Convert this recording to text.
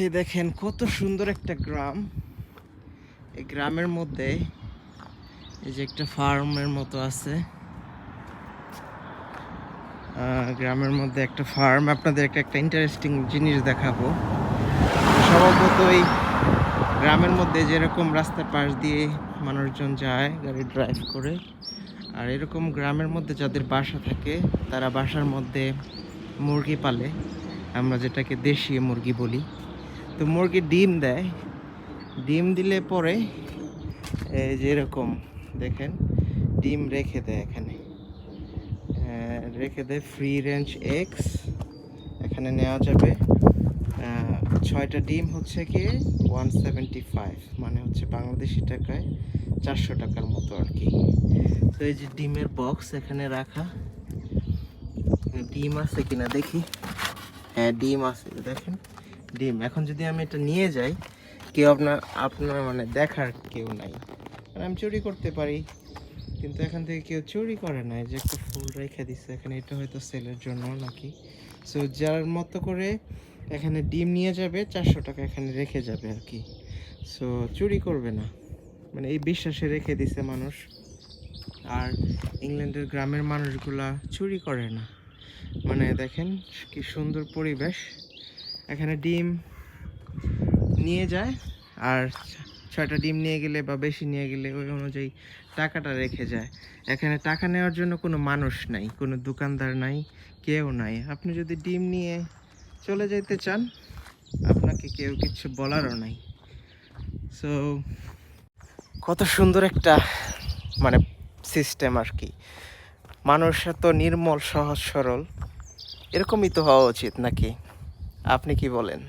এই দেখেন, কত সুন্দর একটা গ্রাম। এই গ্রামের মধ্যে এই যে একটা ফার্মের মতো আছে। গ্রামের মধ্যে একটা ফার্ম। আপনাদেরকে একটা ইন্টারেস্টিং জিনিস দেখাবো। সম্ভবত এই গ্রামের মধ্যে যেরকম রাস্তার পাশ দিয়ে মানুষজন যায়, গাড়ি ড্রাইভ করে, আর এরকম গ্রামের মধ্যে যাদের বাসা থাকে, তারা বাসার মধ্যে মুরগি পালে। আমরা যেটাকে দেশি মুরগি বলি। তো মুরগি ডিম দেয়। ডিম দিলে পরে যেরকম দেখেন, ডিম রেখে দেয় এখানে। রেখে দেয় ফ্রি রেঞ্জ এগস এখানে নেওয়া যাবে ছয়টা ডিম হচ্ছে কি ওয়ান সেভেন্টি ফাইভ মানে হচ্ছে বাংলাদেশি টাকায় চারশো টাকার মতো আর কি। তো এই যে ডিমের বক্স এখানে রাখা। ডিম আছে কিনা দেখি? হ্যাঁ ডিম আছে, দেখেন। ডিম। এখন যদি আমি এটা নিয়ে যাই, কেউ আপনার আপনার মানে দেখার কেউ নাই। আমি চুরি করতে পারি, কিন্তু এখান থেকে কেউ চুরি করে না এই যে একটা ফুল রেখে দিচ্ছে এখানে এটা হয়তো সেলের জন্য নাকি? সো যার মতো করে এখানে ডিম নিয়ে যাবে, চারশো টাকা এখানে রেখে যাবে আর কি। সো চুরি করবে না। মানে এই বিশ্বাসে রেখে দিছে মানুষ। আর ইংল্যান্ডের গ্রামের মানুষগুলা চুরি করে না। মানে দেখেন কি সুন্দর পরিবেশ। এখানে ডিম নিয়ে যায়, আর ছয়টা ডিম নিয়ে গেলে বা বেশি নিয়ে গেলে ওই অনুযায়ী টাকাটা রেখে যায়। এখানে টাকা নেওয়ার জন্য কোনো মানুষ নাই, কোনো দোকানদার নাই, কেউ নাই। আপনি যদি ডিম নিয়ে চলে যেতে চান, আপনাকে কেউ কিছু বলারও নাই। সো কত সুন্দর একটা মানে সিস্টেম আর কি। মানুষ এত নির্মল, সহজ, সরল, এরকমই তো হওয়া উচিত নাকি? আপনি কি বলেন?